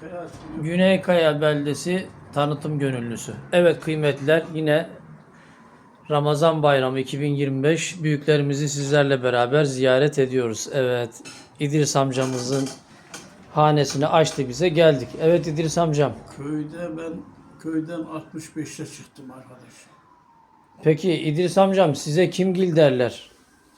Kaya Güneykaya beldesi tanıtım gönüllüsü. Evet kıymetliler yine Ramazan Bayramı 2025 büyüklerimizi sizlerle beraber ziyaret ediyoruz. Evet İdris amcamızın hanesini açtı bize geldik. Evet İdris amcam. Köyde ben köyden 65'te çıktım arkadaş. Peki İdris amcam size kimgil derler?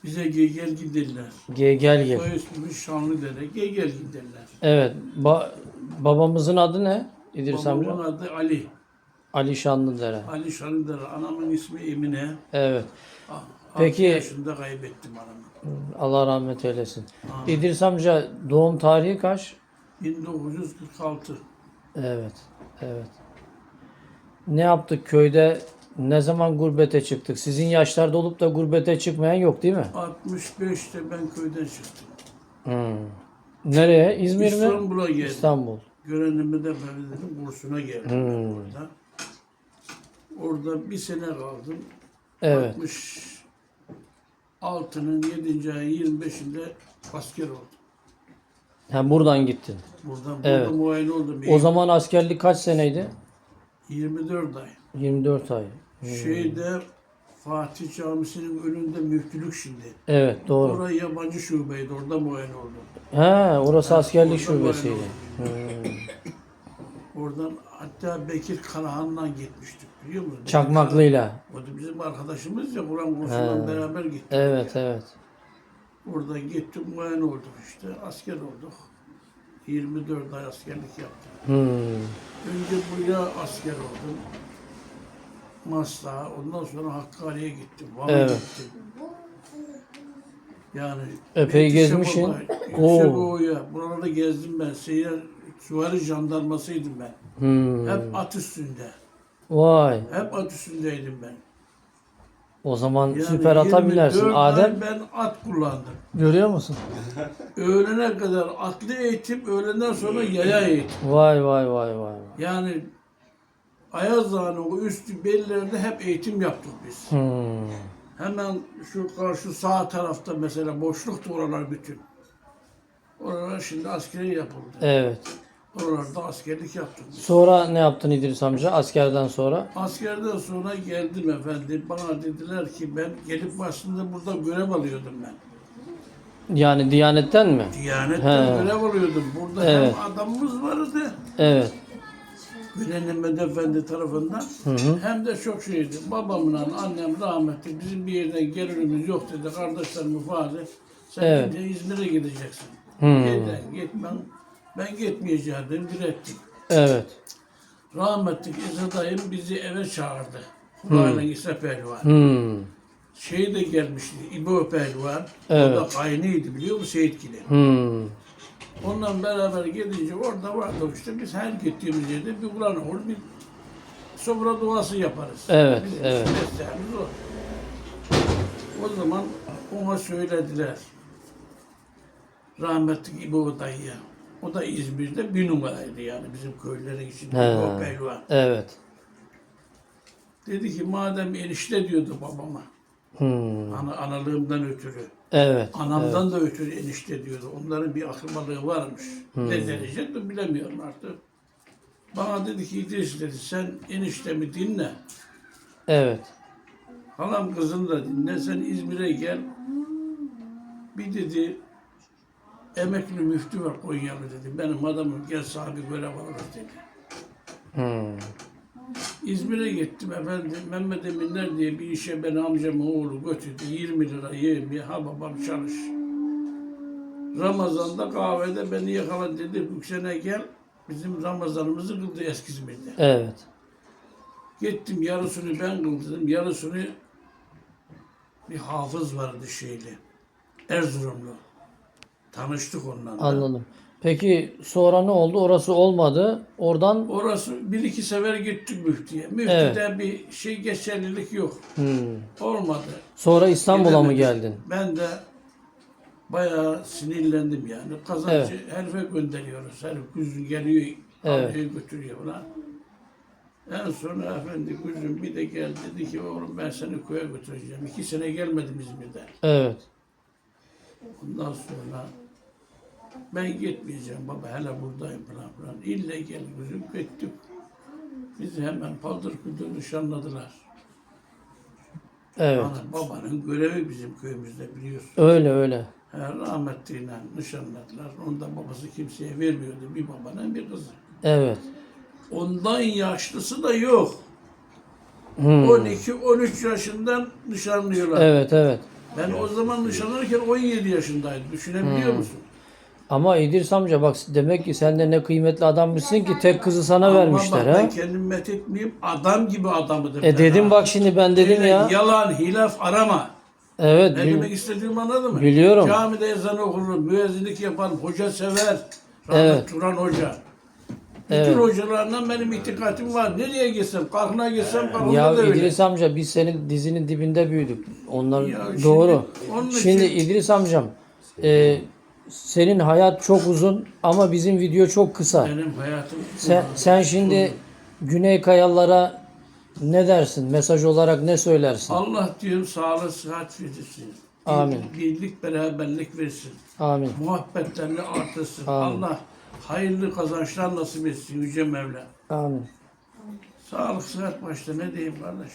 Bize gegel giderler. Ge gel gel. Soy ismimiz Şanlıdere. Gegel giderler. Evet ba- babamızın adı ne İdris amca? Babamın adı Ali. Ali Şanlıdere. Ali Şanlıdere. Anamın ismi Emine. Evet. Ah, Peki- altı yaşında kaybettim anamı. Allah rahmet eylesin. Ha. İdris amca doğum tarihi kaç? 1946. Evet, evet. Ne yaptık köyde? Ne zaman gurbete çıktık? Sizin yaşlarda olup da gurbete çıkmayan yok değil mi? 65'te ben köyden çıktım. Hmm. Nereye? İzmir mi? İstanbul'a geldim. İstanbul. Görenimi de Ferdi'nin kursuna geldim ben Hmm. orada. Orada bir sene kaldım. Evet. 66'nın 7. ayın 25'inde asker oldum. Ha, buradan gittin. Buradan Evet. burada muayene oldum. O zaman askerlik kaç seneydi? 24 ay. 24 ay. Şeyde Fatih Camisi'nin önünde müftülük şimdi. Evet, doğru. Orası yabancı şubeydi. Orada muayene oldum. Ha, orası askerlik Orada şubesiydi. Hmm. Oradan hatta Bekir Karahan'la gitmiştik biliyor musun? Çakmaklıyla. O da bizim arkadaşımız ya Kur'an kursundan He. beraber gittik. Evet, evet. Orada gittim muayene olduk işte. Asker olduk. 24 ay askerlik yaptım. Hmm. Önce buraya asker oldum. Maslak'a. Ondan sonra Hakkari'ye gittim. Van'a Evet. gittim. Yani Epey Yüksek gezmişsin. Oo. Yüksek Ova'ya. Buralarda gezdim ben. Seyyar süvari jandarmasıydım ben. Hmm. Hep at üstünde. Vay. Hep at üstündeydim ben. O zaman Yani süper ata binersin. 24 ay Adem ben at kullandım. görüyor musun? Öğlene kadar atlı eğitim, öğleden sonra yaya eğitim. Vay vay vay vay. Yani Ayaz Dağı'nın o üstü bellerde hep eğitim yaptık biz. Hmm. Hemen şu karşı sağ tarafta mesela boşluktu oralar bütün. Oralar şimdi askeri yapıldı. Evet. Oralarda askerlik yaptık biz. Sonra ne yaptın İdris amca askerden sonra? Askerden sonra geldim efendim. Bana dediler ki ben gelip aslında burada görev alıyordum ben. Yani Diyanet'ten mi? Diyanetten He. görev alıyordum. Burada Evet. hem adamımız vardı. Evet. Mehmet Efendi tarafından Hı hı. hem de çok şeydi. Babamla annem rahmetli bizim bir yerden gelirimiz yok dedi. Kardeşlerim ifade. Sen Evet. İzmir'e gideceksin. Hmm. Giden gitmem. Ben gitmeyeceğim dedim. Evet. Rahmetli İsa dayım bizi eve çağırdı. Kulağıyla İsa Pehlivan. Hmm. Şey de gelmişti. İbo Pehlivan. Evet. O da kaynıydı biliyor musun Seyitgili? Hmm. Onunla beraber gidince orada vardı işte biz her gittiğimiz yerde bir Kur'an okur, bir sofra duası yaparız. Evet, Bizim evet. mesleğimiz o. O zaman ona söylediler. Rahmetli İbo dayıya. O da İzmir'de bir numaraydı yani bizim köylerin içinde. He. İbo Pehlivan. Evet. Dedi ki madem enişte diyordu babama. Hmm. Ana, analığımdan ötürü. Evet. Anamdan da ötürü enişte diyordu. Onların bir akrabalığı varmış. Ne derece de bilemiyorum artık. Bana dedi ki İdris dedi sen eniştemi dinle. Evet. Halam kızını da dinle. Sen İzmir'e gel. Bir dedi emekli müftü var Konyalı dedi. Benim adamım gel sahibi görev alırız dedi. Hmm. İzmir'e gittim efendim. Mehmet Eminler diye bir işe beni amcamın oğlu götürdü. 20 lira yemeğe. Ha babam çalış. Ramazan'da kahvede beni yakaladı dedi. Bu sene gel. Bizim Ramazanımızı kıldı Eskizmir'de. Evet. Gittim yarısını ben kıldım. Yarısını bir hafız vardı şeyli. Erzurumlu. Tanıştık onunla. da. Anladım. Peki sonra ne oldu? Orası olmadı. Oradan Orası bir iki sefer gittik müftüye. Müftüde bir şey geçerlilik yok. hmm. Olmadı. sonra İstanbul'a mı Gidemedik. geldin? Ben de bayağı sinirlendim yani. Kazancı herife gönderiyoruz. Herif kuzun geliyor, Evet. alıyor götürüyor falan. En sonra efendi kuzum bir de geldi dedi ki oğlum ben seni köye götüreceğim. İki sene gelmedim İzmir'de. Evet. Ondan sonra Ben gitmeyeceğim baba hele buradayım falan falan. İlle gel kızım gittik. Bizi hemen paldır küldür nişanladılar. Evet. Ana, babanın görevi bizim köyümüzde biliyorsun. Öyle öyle. Her rahmetliyle nişanladılar. Onda babası kimseye vermiyordu. Bir babanın bir kızı. Evet. Ondan yaşlısı da yok. Hmm. 12-13 yaşından nişanlıyorlar. Evet evet. Ben o zaman nişanlanırken 17 yaşındaydım. Düşünebiliyor Hmm. musun? Ama İdris amca bak demek ki sen de ne kıymetli adammışsın ki tek kızı sana Ama vermişler bak, ha. Ben kendimi methetmeyeyim. Adam gibi adamıdır. E dedim ha. bak şimdi ben dedim Öyle ya. Yalan, hilaf arama. Evet. Ne demek istediğimi anladın mı? Biliyorum. Camide ezan okurum, müezzinlik yaparım, hoca sever. Rahmet Evet. Turan Hoca. Bütün Evet. hocalarından benim itikatim var. Nereye gitsem, kalkına gitsem, kalkına Ya da öyle. İdris amca biz senin dizinin dibinde büyüdük. Onlar Ya şimdi doğru. onun Şimdi için- İdris amcam e, senin hayat çok uzun ama bizim video çok kısa. Benim hayatım Sen, sen şimdi Güney Kayalara ne dersin? Mesaj olarak ne söylersin? Allah diyorum sağlık, sıhhat versin. Amin. Birlik, beraberlik versin. Amin. Muhabbetlerini artırsın. Amin. Allah hayırlı kazançlar nasip etsin Yüce Mevla. Amin. Sağlık, sıhhat başta ne diyeyim kardeş.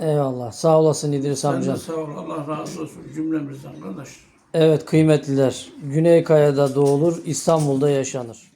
Eyvallah. Sağ olasın İdris Sen amcam. de sağ ol. Allah razı olsun cümlemizden kardeş. Evet kıymetliler. Güney Kaya'da doğulur, İstanbul'da yaşanır.